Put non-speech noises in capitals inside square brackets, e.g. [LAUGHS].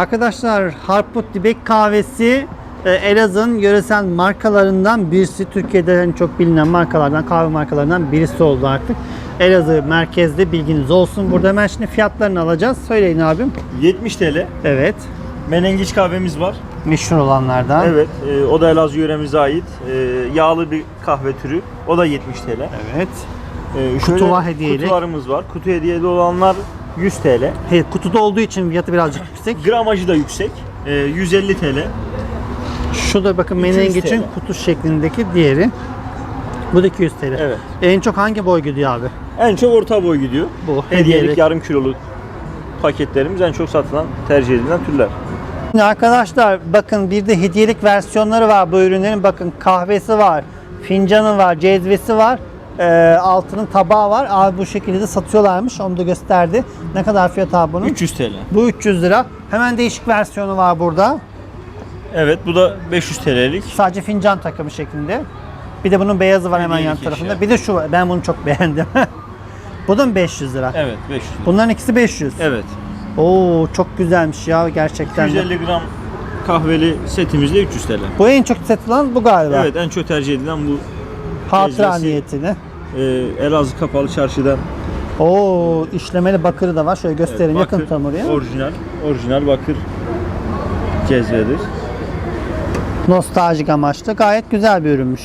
Arkadaşlar Harput Dibek kahvesi e, Elazığ'ın yöresel markalarından birisi. Türkiye'de en çok bilinen markalardan, kahve markalarından birisi oldu artık. Elazığ merkezde bilginiz olsun. Burada hemen şimdi fiyatlarını alacağız. Söyleyin abim. 70 TL. Evet. Menengiç kahvemiz var. Meşhur olanlardan. Evet. e, o da Elazığ yöremize ait. E, yağlı bir kahve türü. O da 70 TL. Evet. E, Kutu şöyle var, hediyelik. Kutularımız var. Kutu hediyeli olanlar 100 TL. Hey, kutuda olduğu için fiyatı birazcık yüksek. Gramajı da yüksek. E, 150 TL. Şu da bakın 200 menengiçin TL. kutu şeklindeki diğeri. Bu da 200 TL. Evet. En çok hangi boy gidiyor abi? En çok orta boy gidiyor. Bu. Hediyelik. yarım kiloluk paketlerimiz en çok satılan, tercih edilen türler. Şimdi arkadaşlar bakın bir de hediyelik versiyonları var bu ürünlerin. Bakın kahvesi var, fincanı var, cezvesi var. Ee, altının tabağı var. Abi bu şekilde de satıyorlarmış. Onu da gösterdi. Ne kadar fiyat abi bunun? 300 TL. Bu 300 lira. Hemen değişik versiyonu var burada. Evet bu da 500 TL'lik. Sadece fincan takımı şeklinde. Bir de bunun beyazı var hemen yan tarafında. eşya. Bir de şu var. Ben bunu çok beğendim. [LAUGHS] bu da mı 500 lira? Evet 500 TL. Bunların ikisi 500. Evet. Oo çok güzelmiş ya gerçekten. de. 250 gram kahveli setimizde 300 TL. Bu en çok satılan bu galiba. Evet en çok tercih edilen bu Hatıra Cezvesi. niyetine. E, Elazığ Kapalı Çarşı'dan Oo işlemeli bakırı da var. Şöyle göstereyim Evet, yakın bakır, tam oraya. Orijinal, orijinal bakır cezvedir. Nostaljik amaçlı gayet güzel bir ürünmüş.